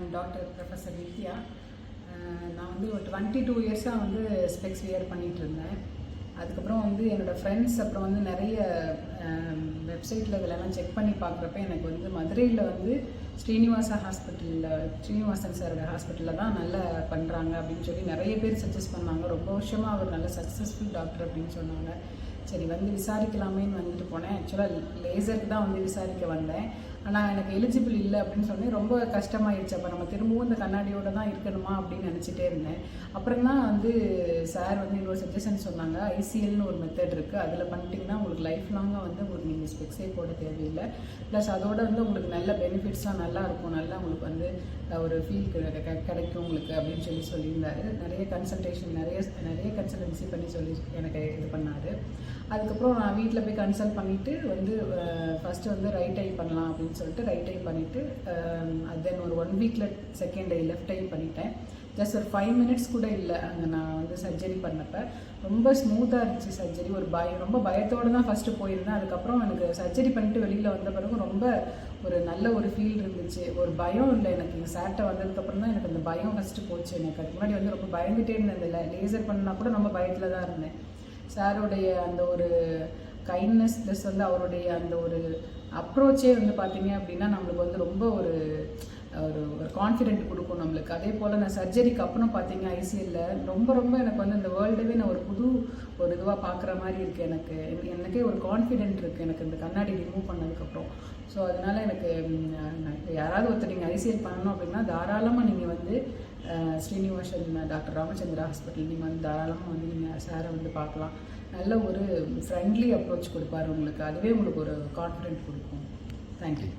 I'm doctor professor வித்யா நான் வந்து ஒரு டுவெண்ட்டி டூ இயர்ஸாக வந்து ஸ்பெக்ஸ் வியர் பண்ணிகிட்டு இருந்தேன். அதுக்கப்புறம் வந்து என்னோடய ஃப்ரெண்ட்ஸ் அப்புறம் வந்து நிறைய um, வெப்சைட்டில் இதெல்லாம் செக் பண்ணி பார்க்குறப்ப எனக்கு வந்து மதுரையில் வந்து ஸ்ரீனிவாசா ஹாஸ்பிட்டலில் ஸ்ரீனிவாசன் சாரோட ஹாஸ்பிட்டலில் தான் நல்லா பண்ணுறாங்க அப்படின்னு சொல்லி நிறைய பேர் சஜஸ்ட் பண்ணாங்க. ரொம்ப வருஷமாக அவர் நல்ல சக்ஸஸ்ஃபுல் டாக்டர் அப்படின்னு சொன்னாங்க. சரி வந்து விசாரிக்கலாமேன்னு வந்துட்டு போனேன். ஆக்சுவலாக லேசருக்கு தான் வந்து விசாரிக்க வந்தேன். ஆனால் எனக்கு எலிஜிபிள் இல்லை அப்படின்னு சொல்லி ரொம்ப கஷ்டமாயிடுச்சு. அப்போ நம்ம திரும்பவும் இந்த கண்ணாடியோட தான் இருக்கணுமா அப்படின்னு நினச்சிட்டே இருந்தேன். அப்புறம் தான் வந்து சார் வந்து இன்னொரு சஜஷன் சொன்னாங்க. ஐசிஎல்னு ஒரு மெத்தட் இருக்குது அதில் பண்ணிட்டீங்கன்னா உங்களுக்கு லைஃப் லாங்காக வந்து உங்களுக்கு நீங்கள் ஸ்பெக்ஸே போட தேவையில்லை. ப்ளஸ் அதோட வந்து உங்களுக்கு நல்ல பெனிஃபிட்ஸ்லாம் நல்லா இருக்கும். நல்லா உங்களுக்கு வந்து ஒரு ஃபீல் கிடைக்கும் உங்களுக்கு அப்படின்னு சொல்லி சொல்லியிருந்தாரு. நிறைய கன்சல்டேஷன் நிறைய நிறைய கன்சல்டன்சி பண்ணி சொல்லி எனக்கு இது பண்ணார். அதுக்கப்புறம் நான் வீட்டில் போய் கன்சல்ட் பண்ணிவிட்டு வந்து ஃபஸ்ட்டு வந்து ரைட் ஐ பண்ணலாம் அப்படின்னு சொல்லிட்டு ரைட் ஐ பண்ணிவிட்டு தென் ஒரு ஒன் வீக்கில் செகண்ட் ஐ லெஃப்ட் ஐ பண்ணிட்டேன். ஜஸ்ட் ஒரு ஃபைவ் மினிட்ஸ் கூட இல்லை அங்கே நான் வந்து சர்ஜரி பண்ணப்ப. ரொம்ப ஸ்மூத்தாக இருந்துச்சு சர்ஜரி ஒரு பயம் ரொம்ப பயத்தோடு தான் ஃபஸ்ட்டு போயிருந்தேன். அதுக்கப்புறம் எனக்கு சர்ஜரி பண்ணிட்டு வெளியில் வந்த பிறகு ரொம்ப ஒரு நல்ல ஒரு ஃபீல் இருந்துச்சு. ஒரு பயம் இல்லை எனக்கு. எங்கள் சேட்டை வந்ததுக்கப்புறம் தான் எனக்கு அந்த பயம் ஃபஸ்ட்டு போச்சு. எனக்கு அதுக்கு முன்னாடி வந்து ரொம்ப பயந்துட்டே இருந்தேன். இல்லை லேசர் பண்ணால் கூட ரொம்ப பயத்தில் தான் இருந்தேன். சாருடைய அந்த ஒரு கைண்ட்னஸ் ப்ளஸ் வந்து அவருடைய அந்த ஒரு அப்ரோச்சே வந்து பார்த்தீங்க அப்படின்னா நம்மளுக்கு வந்து ரொம்ப ஒரு ஒரு ஒரு கான்ஃபிடென்ட் கொடுக்கும் நம்மளுக்கு. அதே போல் நான் சர்ஜரிக்கு அப்புறம் பார்த்தீங்க ஐசிஎல்ல ரொம்ப ரொம்ப எனக்கு வந்து இந்த வேர்ல்டுவே நான் ஒரு புது ஒரு இதுவாக பார்க்குற மாதிரி இருக்குது எனக்கு. எனக்கே ஒரு கான்ஃபிடென்ட் இருக்குது எனக்கு இந்த கண்ணாடி ரிமூவ் பண்ணதுக்கப்புறம் ஸோ அதனால எனக்கு யாராவது ஒருத்தர் நீங்கள் ஐசிஎல் பண்ணணும் அப்படின்னா தாராளமாக நீங்கள் வந்து ஸ்ரீனிவாசன் டாக்டர் ராமச்சந்திரா ஹாஸ்பிட்டல் நீங்கள் வந்து தாராளமாக வந்து நீங்கள் சாரை வந்து பார்க்கலாம். நல்ல ஒரு ஃப்ரெண்ட்லி அப்ரோச் கொடுப்பார் உங்களுக்கு. அதுவே உங்களுக்கு ஒரு கான்ஃபிடென்ட் கொடுக்கும். தேங்க்யூ